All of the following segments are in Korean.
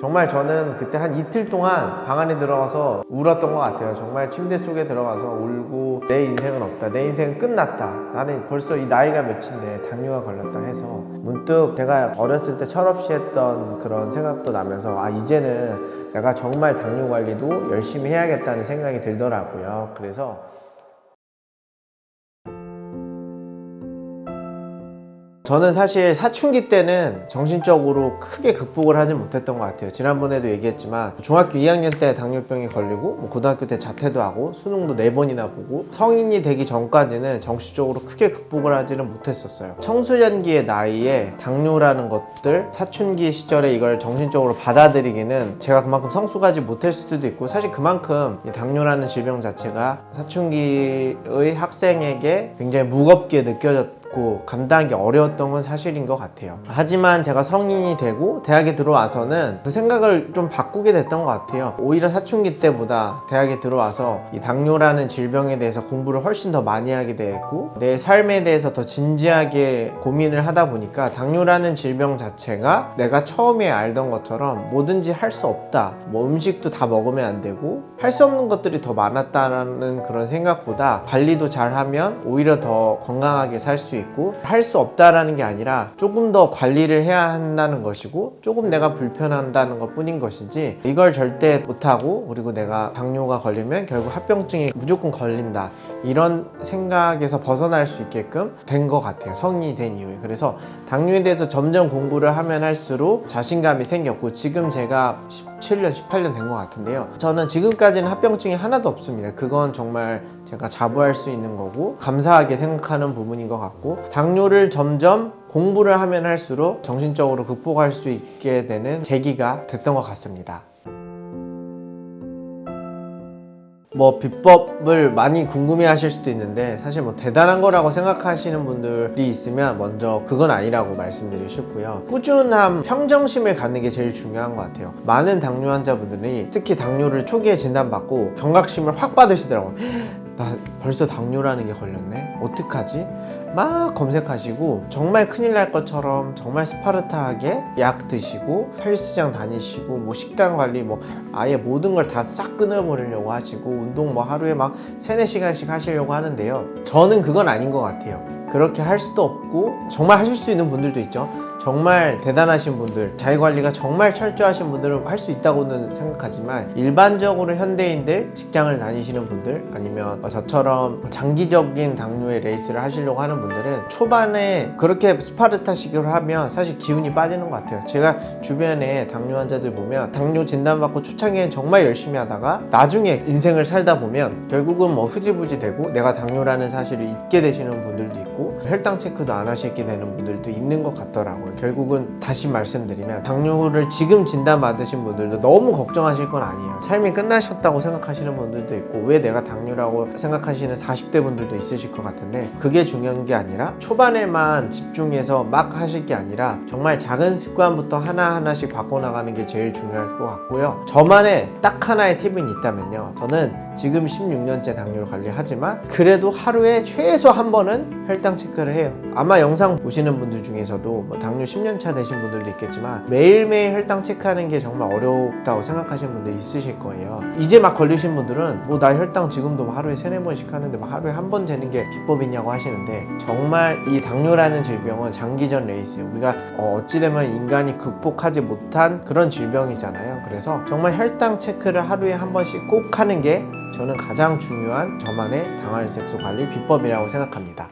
정말 저는 그때 한 이틀 동안 방 안에 들어가서 울었던 것 같아요. 정말 침대 속에 들어가서 울고 내 인생은 없다. 내 인생은 끝났다. 나는 벌써 이 나이가 몇인데 당뇨가 걸렸다 해서 문득 제가 어렸을 때 철없이 했던 그런 생각도 나면서 아 이제는 내가 정말 당뇨 관리도 열심히 해야겠다는 생각이 들더라고요. 그래서 저는 사실 사춘기 때는 정신적으로 크게 극복을 하지 못했던 것 같아요. 지난번에도 얘기했지만 중학교 2학년 때 당뇨병에 걸리고 뭐 고등학교 때 자퇴도 하고 수능도 4번이나 보고 성인이 되기 전까지는 정신적으로 크게 극복을 하지는 못했었어요. 청소년기의 나이에 당뇨라는 것들 사춘기 시절에 이걸 정신적으로 받아들이기는 제가 그만큼 성숙하지 못할 수도 있고 사실 그만큼 이 당뇨라는 질병 자체가 사춘기의 학생에게 굉장히 무겁게 느껴졌 고 감당하기 어려웠던 건 사실인 것 같아요. 하지만 제가 성인이 되고 대학에 들어와서는 그 생각을 좀 바꾸게 됐던 것 같아요. 오히려 사춘기 때보다 대학에 들어와서 이 당뇨라는 질병에 대해서 공부를 훨씬 더 많이 하게 됐고 내 삶에 대해서 더 진지하게 고민을 하다 보니까 당뇨라는 질병 자체가 내가 처음에 알던 것처럼 뭐든지 할 수 없다. 뭐 음식도 다 먹으면 안 되고 할 수 없는 것들이 더 많았다라는 그런 생각보다 관리도 잘하면 오히려 더 건강하게 살 수 있고 할 수 없다라는 게 아니라 조금 더 관리를 해야 한다는 것이고 조금 내가 불편한다는 것 뿐인 것이지 이걸 절대 못하고 그리고 내가 당뇨가 걸리면 결국 합병증이 무조건 걸린다. 이런 생각에서 벗어날 수 있게끔 된 것 같아요. 성인이 된 이후에. 그래서 당뇨에 대해서 점점 공부를 하면 할수록 자신감이 생겼고 지금 제가 17년 18년 된 것 같은데요 저는 지금까지는 합병증이 하나도 없습니다 그건 정말 제가 자부할 수 있는 거고 감사하게 생각하는 부분인 것 같고 당뇨를 점점 공부를 하면 할수록 정신적으로 극복할 수 있게 되는 계기가 됐던 것 같습니다. 뭐 비법을 많이 궁금해 하실 수도 있는데 사실 뭐 대단한 거라고 생각하시는 분들이 있으면 먼저 그건 아니라고 말씀드리고 싶고요. 꾸준함, 평정심을 갖는 게 제일 중요한 것 같아요. 많은 당뇨 환자분들이 특히 당뇨를 초기에 진단받고 경각심을 확 받으시더라고요. 나 벌써 당뇨라는 게 걸렸네? 어떡하지? 막 검색하시고 정말 큰일 날 것처럼 정말 스파르타하게 약 드시고 헬스장 다니시고 뭐 식단 관리 뭐 아예 모든 걸 다 싹 끊어버리려고 하시고 운동 뭐 하루에 막 세네 시간씩 하시려고 하는데요 저는 그건 아닌 것 같아요 그렇게 할 수도 없고 정말 하실 수 있는 분들도 있죠 정말 대단하신 분들 자기 관리가 정말 철저하신 분들은 할 수 있다고는 생각하지만 일반적으로 현대인들 직장을 다니시는 분들 아니면 저처럼 장기적인 당뇨의 레이스를 하시려고 하는 분들은 초반에 그렇게 스파르타식으로 하면 사실 기운이 빠지는 것 같아요. 제가 주변에 당뇨 환자들 보면 당뇨 진단받고 초창기엔 정말 열심히 하다가 나중에 인생을 살다 보면 결국은 뭐 흐지부지 되고 내가 당뇨라는 사실을 잊게 되시는 분들도 있고 혈당 체크도 안 하시게 되는 분들도 있는 것 같더라고요 결국은 다시 말씀드리면 당뇨를 지금 진단 받으신 분들도 너무 걱정하실 건 아니에요. 삶이 끝나셨다고 생각하시는 분들도 있고 왜 내가 당뇨라고 생각하시는 40대 분들도 있으실 것 같은데 그게 중요한 게 아니라 초반에만 집중해서 막 하실 게 아니라 정말 작은 습관부터 하나하나씩 바꿔나가는 게 제일 중요할 것 같고요. 저만의 딱 하나의 팁은 있다면요. 저는 지금 16년째 당뇨를 관리하지만 그래도 하루에 최소 한 번은 혈당 체크를 해요 아마 영상 보시는 분들 중에서도 뭐 당뇨 10년 차 되신 분들도 있겠지만 매일매일 혈당 체크하는 게 정말 어렵다고 생각하시는 분들 있으실 거예요. 이제 막 걸리신 분들은 뭐 나 혈당 지금도 뭐 하루에 세네 번씩 하는데 뭐 하루에 한 번 재는 게 비법이냐고 하시는데 정말 이 당뇨라는 질병은 장기전 레이스예요. 우리가 어, 어찌되면 인간이 극복하지 못한 그런 질병이잖아요. 그래서 정말 혈당 체크를 하루에 한 번씩 꼭 하는 게 저는 가장 중요한 저만의 당활색소 관리 비법이라고 생각합니다.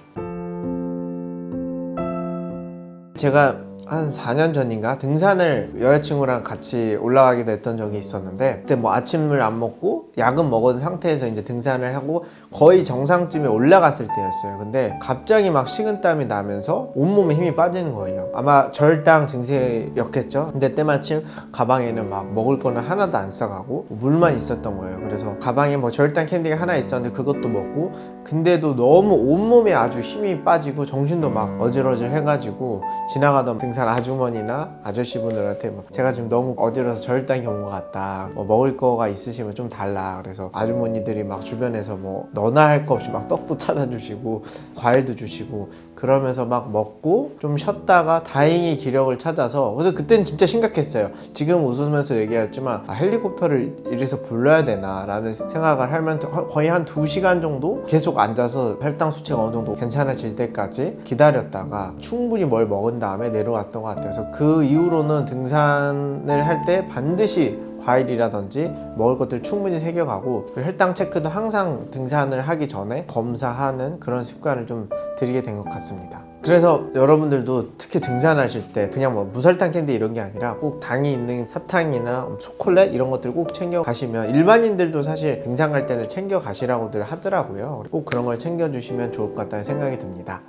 제가 한 4년 전인가 등산을 여자친구랑 같이 올라가게 됐던 적이 있었는데 그때 뭐 아침을 안 먹고 약은 먹은 상태에서 이제 등산을 하고 거의 정상쯤에 올라갔을 때였어요. 근데 갑자기 막 식은땀이 나면서 온몸에 힘이 빠지는 거예요. 아마 절당 증세였겠죠. 근데 때마침 가방에는 막 먹을 거는 하나도 안 싸가고 물만 있었던 거예요. 그래서 가방에 뭐 절당 캔디가 하나 있었는데 그것도 먹고 근데도 너무 온몸에 아주 힘이 빠지고 정신도 막 어질어질 해가지고 지나가던 등산 아주머니나 아저씨분들한테 막 제가 지금 너무 어지러워서 온것 같다. 뭐 먹을 거가 있으시면 좀 달라. 그래서 아주머니들이 막 주변에서 뭐 너나 할 거 없이 막 떡도 찾아 주시고 과일도 주시고 그러면서 막 먹고 좀 쉬었다가 다행히 기력을 찾아서 그래서 그때는 진짜 심각했어요. 지금 웃으면서 얘기했지만 아, 헬리콥터를 이래서 불러야 되나라는 생각을 하면서 거- 거의 한 2시간 정도 계속 앉아서 혈당 수치가 어느 정도 괜찮아질 때까지 기다렸다가 충분히 뭘 먹은 다음에 내려왔던 것 같아요. 그래서 그 이후로는 등산을 할 때 반드시 과일이라든지 먹을 것들 충분히 새겨가고 그리고 혈당 체크도 항상 등산을 하기 전에 검사하는 그런 습관을 좀 들이게 된 것 같습니다. 그래서 여러분들도 특히 등산하실 때 그냥 뭐 무설탕 캔디 이런 게 아니라 꼭 당이 있는 사탕이나 초콜릿 이런 것들 꼭 챙겨 가시면 일반인들도 사실 등산 갈 때는 챙겨 가시라고들 하더라고요. 꼭 그런 걸 챙겨 주시면 좋을 것 같다는 생각이 듭니다.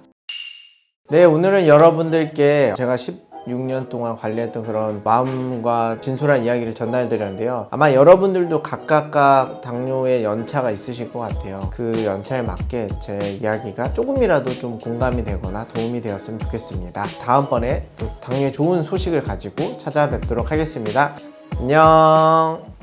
네, 오늘은 여러분들께 제가 16년 동안 관리했던 그런 마음과 진솔한 이야기를 전달 드렸는데요. 아마 여러분들도 각각각 당뇨의 연차가 있으실 것 같아요. 그 연차에 맞게 제 이야기가 조금이라도 좀 공감이 되거나 도움이 되었으면 좋겠습니다. 다음번에 또 당뇨의 좋은 소식을 가지고 찾아뵙도록 하겠습니다. 안녕!